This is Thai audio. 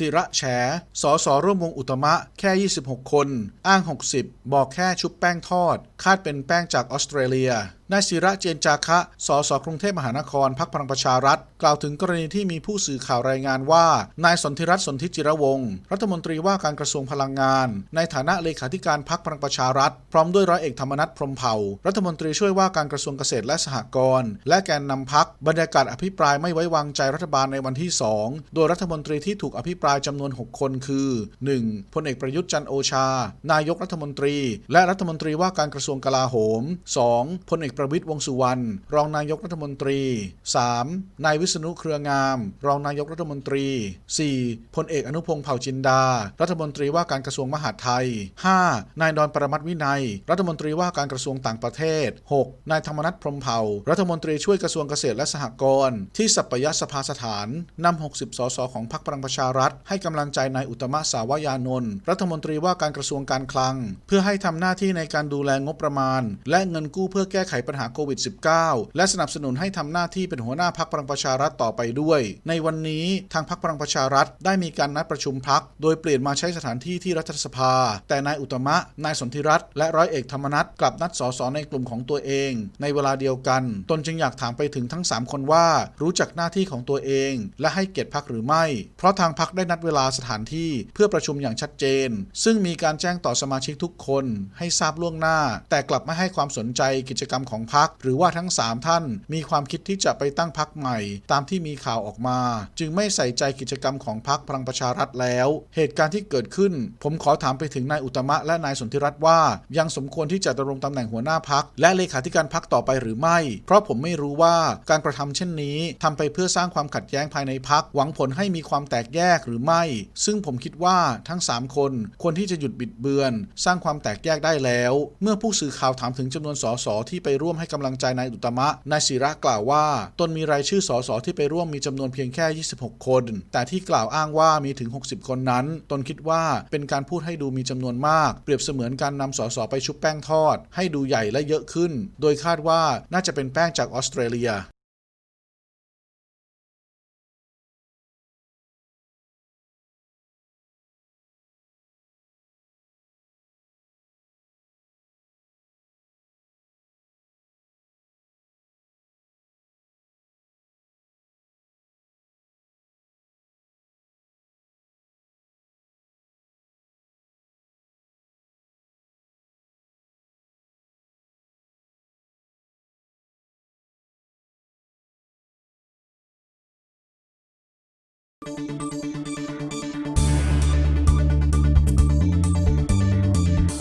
ศิระแฉสอสอร่วมวงอุตมะแค่ 26 คน อ้าง 60 บอกแค่ชุบแป้งทอด คาดเป็นแป้งจากออสเตรเลีย นายศิระเจนจาคะ สสกรุงเทพมหานครพักพลังประชารัฐ กล่าวถึงกรณีที่มีผู้สื่อข่าวรายงานว่า นายสนธิรัตน์สนธิจิรวงศ์รัฐมนตรีว่าการกระทรวงพลังงาน ในฐานะเลขาธิการพักพลังประชารัฐ พร้อมด้วยร้อยเอกธรรมนัฐพรมเผ่า รัฐมนตรีช่วยว่าการกระทรวงเกษตรและสหกรณ์และแกนนำพักบรรยากาศอภิปรายไม่ไว้วางใจรัฐบาลในวันที่ 2 โดยรัฐมนตรีที่ถูกอภิปรายจำนวน 6 คนคือ 1. พลเอกประยุทธ์จันโอชา นายกรัฐมนตรี และรัฐมนตรีว่าการกระทรวงกลาโหม 2. พลเอกประวิตรวงสุวรรณรองนายกรัฐมนตรี 3. นายวิษณุเครืองาม รองนายกรัฐมนตรี 4. พลเอกอนุพงษ์เผ่าจินดา รัฐมนตรีว่าการกระทรวงมหาดไทย 5. นายดอนประมัตวินัย รัฐมนตรีว่าการกระทรวงต่างประเทศ 6. นายธรรมนัฐพรหมเผ่า รัฐมนตรีช่วยกระทรวงเกษตรและสหกรณ์ที่สัปยสภาสถานนำ60 สสของพรรคพลังประชารัฐ ให้กำลังใจนายอุตตมะสาวยานนท์รัฐมนตรีว่าการกระทรวงการคลัง เพื่อให้ทำหน้าที่ในการดูแลงบประมาณ และเงินกู้เพื่อแก้ไขปัญหาโควิด -19 และสนับสนุนให้ทำหน้าที่เป็นหัวหน้าพรรคพลังประชารัฐต่อไปด้วย ในวันนี้ทางพรรคพลังประชารัฐได้มีการนัดประชุมพัก โดยเปลี่ยนมาใช้สถานที่ที่รัฐสภา แต่นายอุตตมะ นายสนธิรัตน์และร้อยเอกธรรมนัฐกลับนัดสสในกลุ่มของตัวเอง ในเวลาเดียวกัน ตนจึงอยากถามไปถึงทั้ง 3 คนว่า รู้จักหน้าที่ของตัวเอง และให้เกียรติพักหรือไม่ เพราะทางพักได้นัดเวลาสถานที่เพื่อประชุมอย่างชัดเจน ซึ่งมีการแจ้งต่อสมาชิกทุกคน ให้ทราบล่วงหน้า แต่กลับไม่ให้ความสนใจกิจกรรมของพักหรือว่าทั้ง 3 ท่าน มีความคิดที่จะไปตั้งพักใหม่ ตามที่มีข่าวออกมา จึงไม่ใส่ใจกิจกรรมของพักพลังประชารัฐแล้ว เหตุการณ์ที่เกิดขึ้น ผมขอถามไปถึงนายอุตมะและนายสนธิรัตน์ว่า ยังสมควรที่จะดำรงตำแหน่งหัวหน้าพักและเลขาธิการพักต่อไปหรือไม่ เพราะผมไม่รู้ว่าการกระทำเช่นนี้ทำไปเพื่อสร้างความขัดแย้งภายในพักหวังผลให้มีความแตกแยกหรือไม่ ซึ่งผมคิดว่าทั้ง 3 คนควรที่จะหยุดบิดเบือน สร้างความแตกแยกได้แล้ว เมื่อผู้สื่อข่าวถามถึงจำนวนสสที่ไปร่วมให้กำลังใจนายอุตตมะ นายศิระกล่าวว่า ตนมีรายชื่อสสที่ไปร่วมมีจำนวนเพียงแค่ 26 คน แต่ที่กล่าวอ้างว่ามีถึง 60 คนนั้น ตนคิดว่าเป็นการพูดให้ดูมีจำนวนมาก เปรียบเสมือนการนำสสไปชุบแป้งทอด ให้ดูใหญ่และเยอะขึ้น โดยคาดว่าน่าจะเป็นแป้งจากออสเตรเลีย